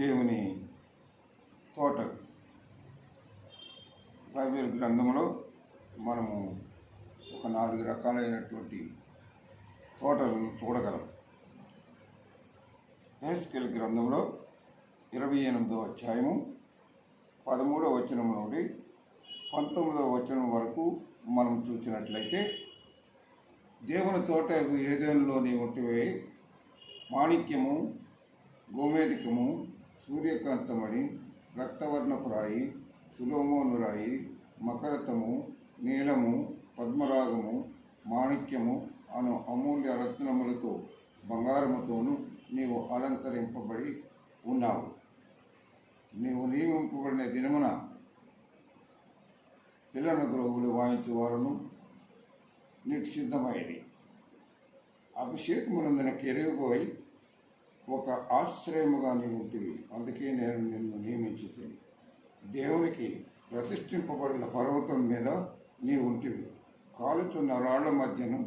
దేవుని తోటలు బైబిల్ గ్రంథంలో మనము ఒక నాలుగు రకాలైనటువంటి తోటలను చూడగలం. హెస్కెల్ గ్రంథంలో ఇరవై ఎనిమిదో అధ్యాయము పదమూడవ వచనం నుండి పంతొమ్మిదవ వచనం వరకు మనం చూసినట్లయితే దేవుని తోట ఏదేనులోని ఉంటివే మాణిక్యము గోమేధికము సూర్యకాంతమణి రక్తవర్ణపు రాయి సులోమోను రాయి మకరతము నీలము పద్మరాగము మాణిక్యము అను అమూల్య రత్నములతో బంగారముతోనూ నీవు అలంకరింపబడి ఉన్నావు. నీవు నియమింపబడిన దినమున పిల్లల గ్రోగులు వాయించేవారును నీకు సిద్ధమైనవి. అభిషేకమునందున కెరిగిపోయి ఒక ఆశ్రయముగా నీవు ఉంటివి అందుకే నేను నిన్ను నియమించేసింది దేవునికి ప్రతిష్ఠింపబడిన పర్వతం మీద నీవు ఉంటివి. కాలుచున్న రాళ్ళ మధ్యను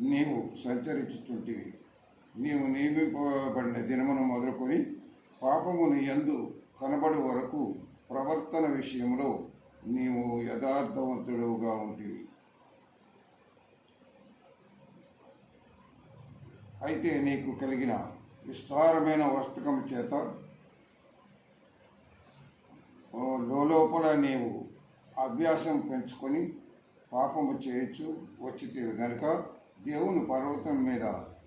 నీవు సంచరించుచుంటివి. నీవు నియమింపబడిన దినమును మొదలుకొని పాపమును ఎందు కనబడి వరకు ప్రవర్తన విషయంలో నీవు యథార్థవంతుడుగా ఉంటివి. అయితే నీకు కలిగిన విస్తారమైన వస్తకం చేత లోపల నీవు అభ్యాసం పెంచుకొని పాపము చేయొచ్చు వచ్చి గనుక దేవుని పర్వతం మీద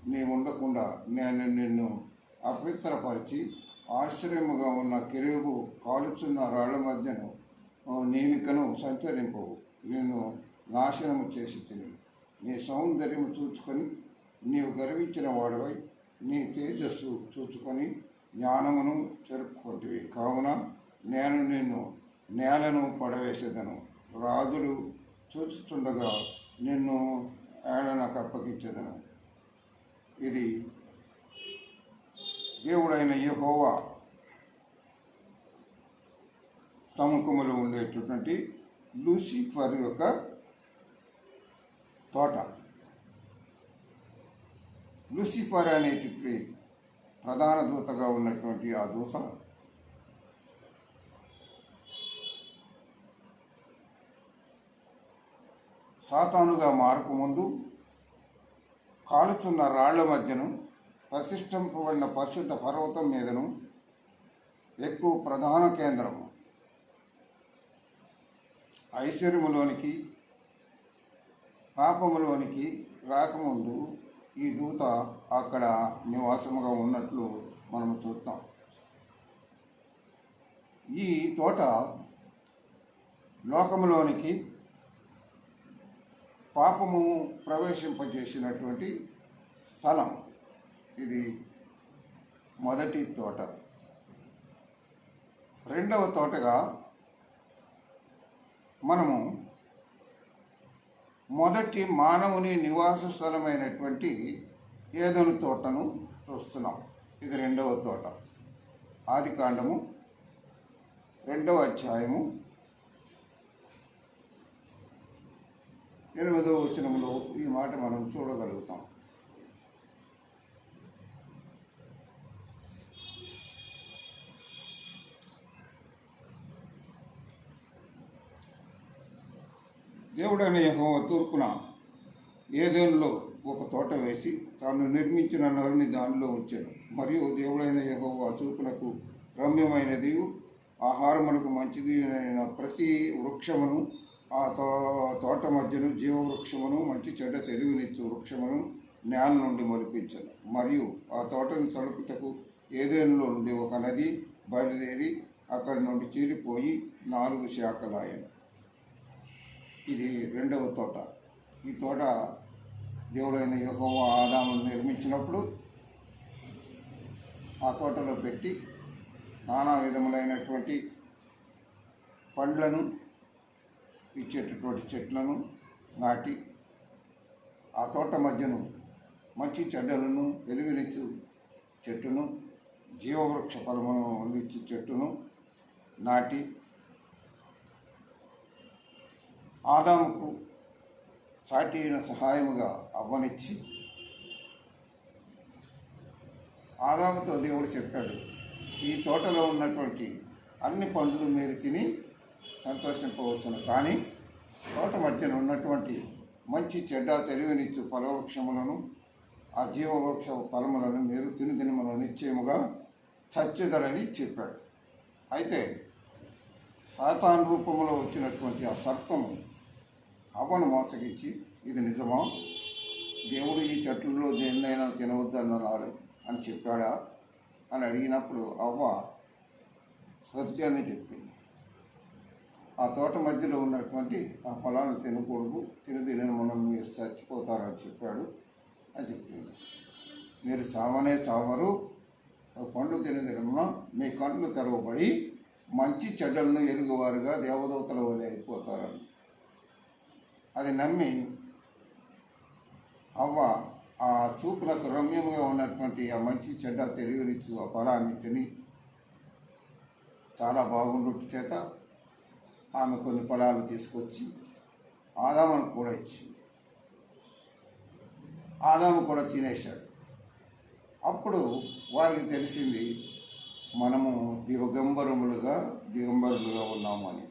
నీవు ఉండకుండా నేను నిన్ను అపవిత్రపరిచి ఆశ్చర్యముగా ఉన్న కెరువు కాలుచున్న రాళ్ళ మధ్యను నీవికను సంచరింపవు నిన్ను నాశనము చేసి తిని. నీ సౌందర్యము చూచుకొని నీవు గర్వించిన వాడవై నీ తేజస్సు చూచుకొని జ్ఞానమును చెరుపుకుంటివి. కావున నేను నిన్ను నేలను పడవేసేదను. రాజులు చూచుతుండగా నిన్ను ఏడనకు అప్పగించేదను ఇది దేవుడైన యహోవా తముకములో ఉండేటటువంటి లూసిఫర్ యొక్క తోట. లూసిఫర్ అనేటువంటి ప్రధాన దూతగా ఉన్నటువంటి ఆ దూత. సాతానుగా మారకముందు కాలుచున్న రాళ్ళ మధ్యను ప్రతిష్ఠింపబడిన పరిశుద్ధ పర్వతం మీదను ఎక్కువ ప్రధాన కేంద్రము. ఐశ్వర్యములోనికి పాపములోనికి రాకముందు ఈ దూత అక్కడ నివాసముగా ఉన్నట్లు మనం చూస్తాం ఈ తోట లోకములోనికి పాపము ప్రవేశింపజేసినటువంటి స్థలం. ఇది మొదటి తోట. రెండవ తోటగా మనము మొదటి మానవుని నివాస స్థలమైనటువంటి ఏదను తోటను చూస్తున్నాం. ఇది రెండవ తోట. ఆది కాండము రెండవ అధ్యాయము ఎనిమిదవ వచనంలో ఈ మాట మనం చూడగలుగుతాం. దేవుడైన యెహోవా తూర్పున ఏదేనులో ఒక తోట వేసి తాను నిర్మించిన నరుని దానిలో ఉంచాను. మరియు దేవుడైన యెహోవా తూర్పునకు రమ్యమైనది ఆహారమునకు మంచిది అయిన ప్రతి వృక్షమును ఆ తో తోట మధ్యను జీవవృక్షమును మంచి చెడ్డ తెలివినిచ్చు వృక్షమును నేల నుండి మరిపించను మరియు ఆ తోటను తడుపుటకు ఏదేనులో నుండి ఒక నది బయలుదేరి అక్కడి నుండి చీలిపోయి నాలుగు శాఖలాయను. ఇది రెండవ తోట. ఈ తోట దేవుడైన యహోవ ఆదామును నిర్మించినప్పుడు ఆ తోటలో పెట్టి నానా విధములైనటువంటి పండ్లను ఇచ్చేటటువంటి చెట్లను నాటి ఆ తోట మధ్యను మంచి చెడ్డలను వెలుగునిచ్చు చెట్టును జీవవృక్ష ఫలమును ఇచ్చే చెట్టును నాటి ఆదాముకు సాటి అయిన సహాయముగా అవ్వనిచ్చి ఆదాముతో దేవుడు చెప్పాడు ఈ తోటలో ఉన్నటువంటి అన్ని పండ్లు మీరు తిని సంతోషింపవచ్చును. కానీ తోట మధ్యన ఉన్నటువంటి మంచి చెడ్డ తెలివినిచ్చు ఫలవృక్షములను ఆ జీవవృక్ష ఫలములను మీరు తిని తినమను నిశ్చయముగా చచ్చెదరని చెప్పాడు. అయితే సాతాన్ రూపంలో వచ్చినటువంటి ఆ సర్పము హవ్వను మోసగించి ఇది నిజమా? దేవుడు ఈ చెట్లలో దేన్నైనా తినవద్దన్నాడు అని చెప్పాడా? అని అడిగినప్పుడు అవ్వ సత్యాన్ని చెప్పింది. ఆ తోట మధ్యలో ఉన్నటువంటి ఆ పొలాలను తినకూడదు తిని తినని మనం మీరు చచ్చిపోతారని చెప్పాడు అని చెప్పింది. మీరు చావనే చావరు ఆ పండు తిని తినమున మీ కళ్ళు తెరవబడి మంచి చెడ్డలను ఎరుగువారుగా దేవదూతల వలె అయిపోతారని. అది నమ్మి అవ్వ ఆ చూపులకు రమ్యముగా ఉన్నటువంటి ఆ మంచి చెడ్డ తెలివినిచ్చు ఆ ఫలాన్ని తిని చాలా బాగుండుట చేత ఆమె కొన్ని ఫలాలు తీసుకొచ్చి ఆదామును కూడా ఇచ్చింది. ఆదాము కూడా తినేశాడు. అప్పుడు వారికి తెలిసింది మనము దిగంబరములుగా దిగంబరులుగా ఉన్నామని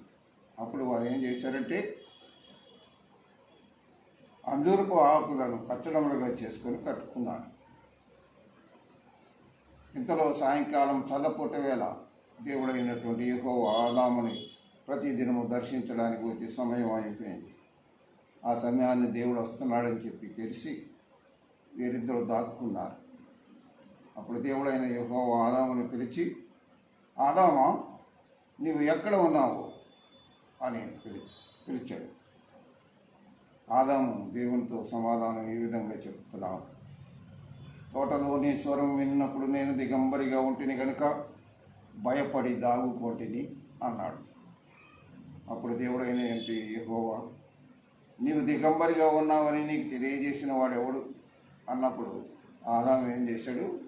అప్పుడు వారు ఏం చేశారంటే అంజూరపు ఆకులను కట్టడములుగా చేసుకొని కట్టుకున్నాడు ఇంతలో సాయంకాలం చల్లపూట వేళ దేవుడైనటువంటి యహో ఆదాముని ప్రతిదినము దర్శించడానికి వచ్చి సమయం అయిపోయింది. ఆ సమయాన్ని దేవుడు వస్తున్నాడని చెప్పి తెలిసి వీరిద్దరూ దాక్కున్నారు. అప్పుడు దేవుడైన యహో ఆదాముని పిలిచి ఆదామా నీవు ఎక్కడ ఉన్నావు? అని పిలి పిలిచాడు. ఆదాము దేవునితో సమాధానం ఈ విధంగా చెప్తున్నావు తోటలోని స్వరం విన్నప్పుడు నేను దిగంబరిగా ఉంటిని కనుక భయపడి దాగుకోటిని అన్నాడు. అప్పుడు దేవుడైన ఏంటి యహోవా నీవు దిగంబరిగా ఉన్నావని నీకు తెలియజేసిన వాడెవడు? అన్నప్పుడు ఆదాము ఏం చేశాడు?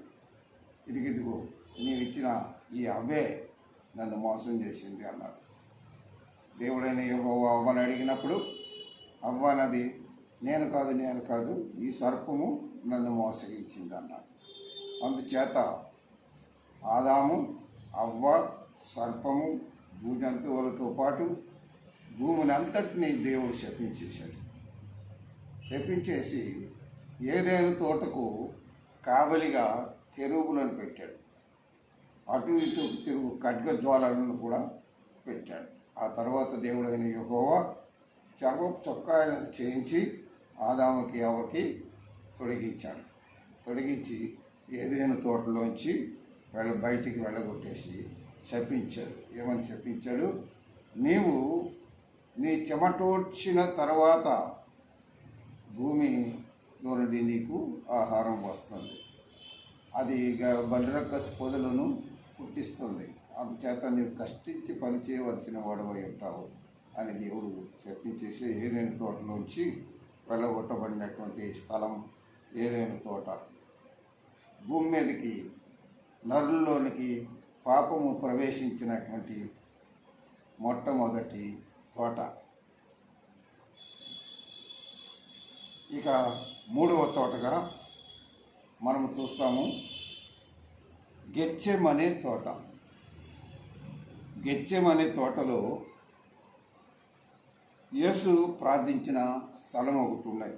ఇదిగిదిగో నీవు ఇచ్చిన ఈ అవ్వే నన్ను మోసం చేసింది అన్నాడు. దేవుడైన యహోవా అవ్వని అడిగినప్పుడు అవ్వనది నేను కాదు నేను కాదు ఈ సర్పము నన్ను మోసగించింది అన్నాడు అందుచేత ఆదాము అవ్వ సర్పము భూజంతువులతో పాటు భూమిని అంతటినీ దేవుడు శపించేశాడు. శపించేసి ఏదైనా తోటకు కావలిగా కెరూబులను పెట్టాడు. అటు ఇటు తిరుగు ఖడ్గజ్వాలను కూడా పెట్టాడు. ఆ తర్వాత దేవుడైన యెహోవా చర్మపు చొక్కా చేయించి ఆదాముకి అవ్వకి తొడిగించాడు తొడిగించి ఏదైనా తోటలోంచి వెళ్ళ బయటికి వెళ్ళగొట్టేసి శపించాడు ఏమని శపించాడు? నీవు నీ చెమటోడ్చిన తర్వాత భూమి నుండి నీకు ఆహారం వస్తుంది. అది గ- బలిరక్కస్ పొదలను పుట్టిస్తుంది. అందుచేత నీవు కష్టించి పని చేయవలసిన వాడవై ఉంటావు. అని దేవుడు చెప్పించేసి ఏదైనా తోటలోంచి వెళ్ళగొట్టబడినటువంటి స్థలం ఏదైనా తోట. భూమి మీదకి నరుల్లోనికి పాపము ప్రవేశించినటువంటి మొట్టమొదటి తోట. ఇక మూడవ తోటగా మనం చూస్తాము. గెచ్చెం అనే తోట. గెచ్చెం అనే తోటలో యేసు ప్రార్థించిన స్థలం ఒకటి ఉన్నది.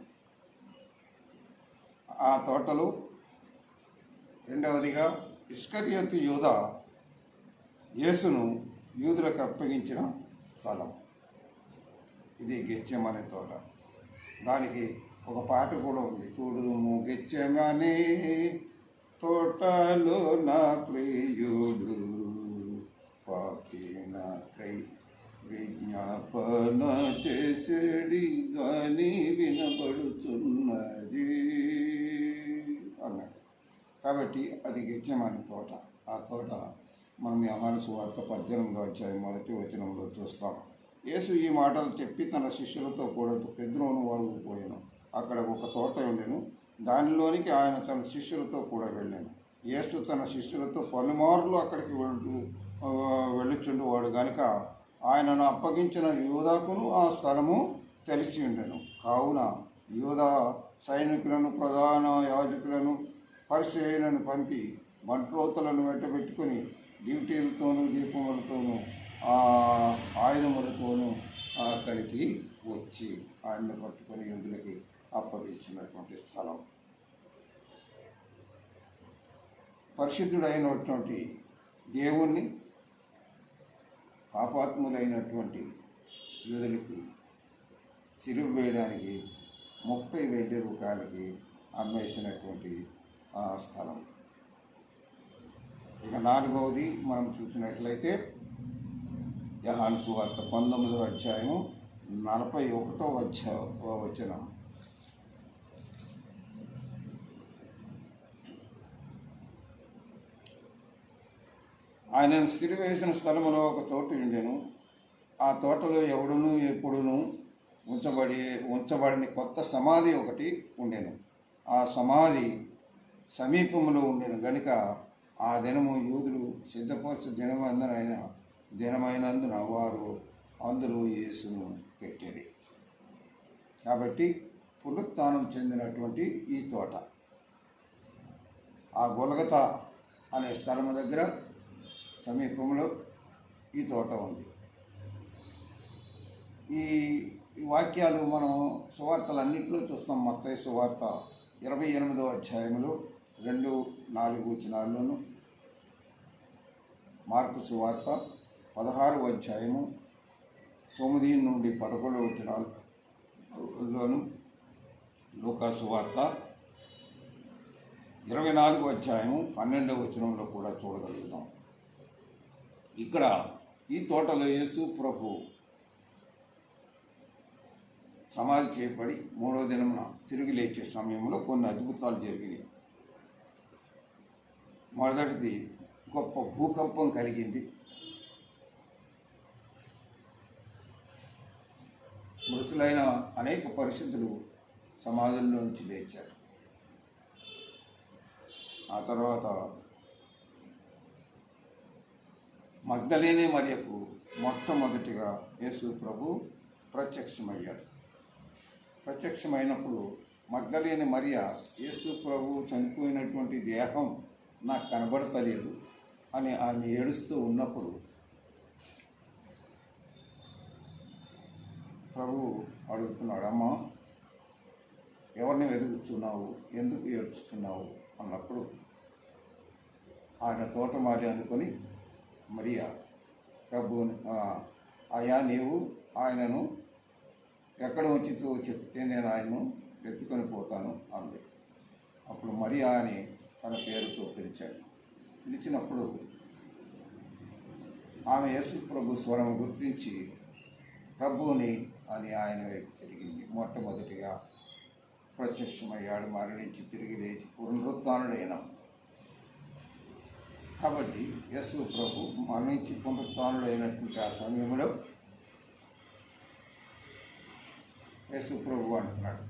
ఆ తోటలో రెండవదిగా ఇస్కరియతు యూధ యేసును యూదులకు అప్పగించిన స్థలం. ఇది గెచ్చెం అనే తోట. దానికి ఒక పాట కూడా ఉంది. చూడుము గెచ్చెమనే తోటలో నా ప్రియుడు పాపి నాకై జ్ఞాపన చేసేడి గాని వినబడుతున్నది అన్నాడు. కాబట్టి అది యజ్ఞమాని తోట. ఆ తోట మనం వ్యవహార సువార్త పద్దెనిమిదో అధ్యాయం మొదటి వచనంలో చూస్తాం. యేసు ఈ మాటలు చెప్పి తన శిష్యులతో కూడా కెద్రోను వాగుపోయాను అక్కడ ఒక తోట ఉండెను. దానిలోనికి ఆయన తన శిష్యులతో కూడా వెళ్ళాను. యేసు తన శిష్యులతో పలుమార్లు అక్కడికి వెళ్తూ వెళ్ళుచుండేవాడు. కనుక ఆయనను అప్పగించిన యూదాకును ఆ స్థలము తెలిసి ఉండెను. కావున యూదా సైనికులను ప్రధాన యాజకులను పరిచయులను పంపి మంట్రోతలను వెంటబెట్టుకుని డ్యూటీలతోనూ దీపములతోనూ ఆ ఆయుధములతోనూ అక్కడికి వచ్చి ఆయన్ని పట్టుకొని యూదులకి అప్పగించినటువంటి స్థలం. పరిశుద్ధుడైనటువంటి దేవుణ్ణి పాపాత్ములైనటువంటి యూదులకి సిరువు వేయడానికి ముప్పై వెయ్యి రూపాయలకి అమ్మేసినటువంటి ఆ స్థలం. ఇక నాలుగవది మనం చూసినట్లయితే యహాను సువార్త పంతొమ్మిదో అధ్యాయము నలభై ఒకటో అధ్యాయ వచనం. ఆయనను సిరివేసిన స్థలములో ఒక తోట ఉండెను ఆ తోటలో ఎవడును ఎప్పుడును ఉంచబడి ఉంచబడిన కొత్త సమాధి ఒకటి ఉండెను. ఆ సమాధి సమీపంలో ఉండెను. గనుక ఆ దినము యూదులు సిద్ధపరచు దినమందునైన దినమైనందున వారు అందులో యేసును పెట్టేది కాబట్టి పునరుత్నం చెందినటువంటి ఈ తోట. ఆ గొలగత అనే స్థలము దగ్గర సమీపంలో ఈ తోట ఉంది. ఈ ఈ వాక్యాలు మనం సువార్తలన్నింటిలో చూస్తాం. మొత్తం సువార్త ఇరవై ఎనిమిదో అధ్యాయంలో రెండు నాలుగు వచనాల్లోను మార్పు సువార్త పదహారు అధ్యాయము తొమ్మిది నుండి పదకొండు వచనాల్లోను లోకా సువార్త ఇరవై నాలుగు అధ్యాయము పన్నెండవ వచనంలో కూడా చూడగలుగుతాం. ఇక్కడ ఈ తోటలో యేసు ప్రభు సమాధి చేయబడి మూడో దినమున తిరిగి లేచే సమయంలో కొన్ని అద్భుతాలు జరిగినాయి. మొదటిది గొప్ప భూకంపం కలిగింది. మృతులైన అనేక పరిస్థితులు సమాజంలో నుంచి లేచారు. ఆ తర్వాత మగ్ధలేని మరియకు మొట్టమొదటిగా యేసు ప్రభు ప్రత్యక్షమయ్యాడు. ప్రత్యక్షమైనప్పుడు మగ్ధలేని మరియ యేసు ప్రభు చనిపోయినటువంటి దేహం నాకు కనబడతలేదు అని ఆమె ఏడుస్తూ ఉన్నప్పుడు ప్రభు అడుగుతున్నాడు అమ్మ ఎవరిని వెతుకుతున్నావు ఎందుకు ఏడుస్తున్నావు? అన్నప్పుడు ఆయన తోటమారి అనుకొని మరియా ప్రభు అయా నీవు ఆయనను ఎక్కడ ఉంచితో చెప్తే నేను ఆయనను ఎత్తుకొని పోతాను అంది. అప్పుడు మరియా అని తన పేరుతో పిలిచాడు. పిలిచినప్పుడు ఆమె యేసు ప్రభు స్వరం గుర్తించి ప్రభువుని అని ఆయన వైపు తిరిగింది. మొట్టమొదటిగా ప్రత్యక్షమయ్యాడు మరణించి తిరిగి లేచి పునరుత్డైన కాబట్టి యేసు ప్రభు మరణించి పునరుత్డైనటువంటి ఆ సమయంలో యేసు ప్రభు అంటున్నాడు.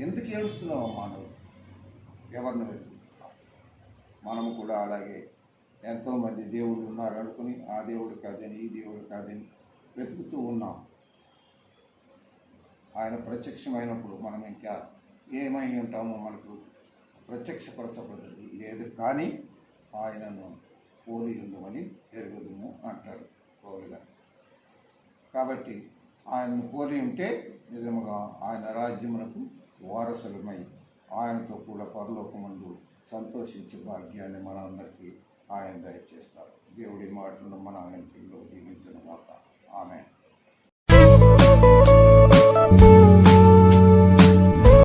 ఎందుకు ఏడుస్తున్నావు మానవుడు? ఎవరిని వెతుకుతున్నాం మనము కూడా అలాగే ఎంతోమంది దేవుళ్ళు ఉన్నారు అనుకుని ఆ దేవుడు కాదని ఈ దేవుడు కాదని వెతుకుతూ ఉన్నాం. ఆయన ప్రత్యక్షమైనప్పుడు మనం ఇంకా ఏమై ఉంటామో మనకు ప్రత్యక్షపరచబడదు లేదు కానీ ఆయనను పోలి ఉందమని ఎరుగుదము అంటాడు పౌలుగా కాబట్టి ఆయనను పోలి ఉంటే నిజముగా ఆయన రాజ్యమునకు వారసులమై ఆయనతో కూడా పరలోకమందు సంతోషించే భాగ్యాన్ని మనందరికీ ఆయన దయచేస్తారు. దేవుడి మాటలను మన ఇంటిలో జీవించిన గాక ఆమె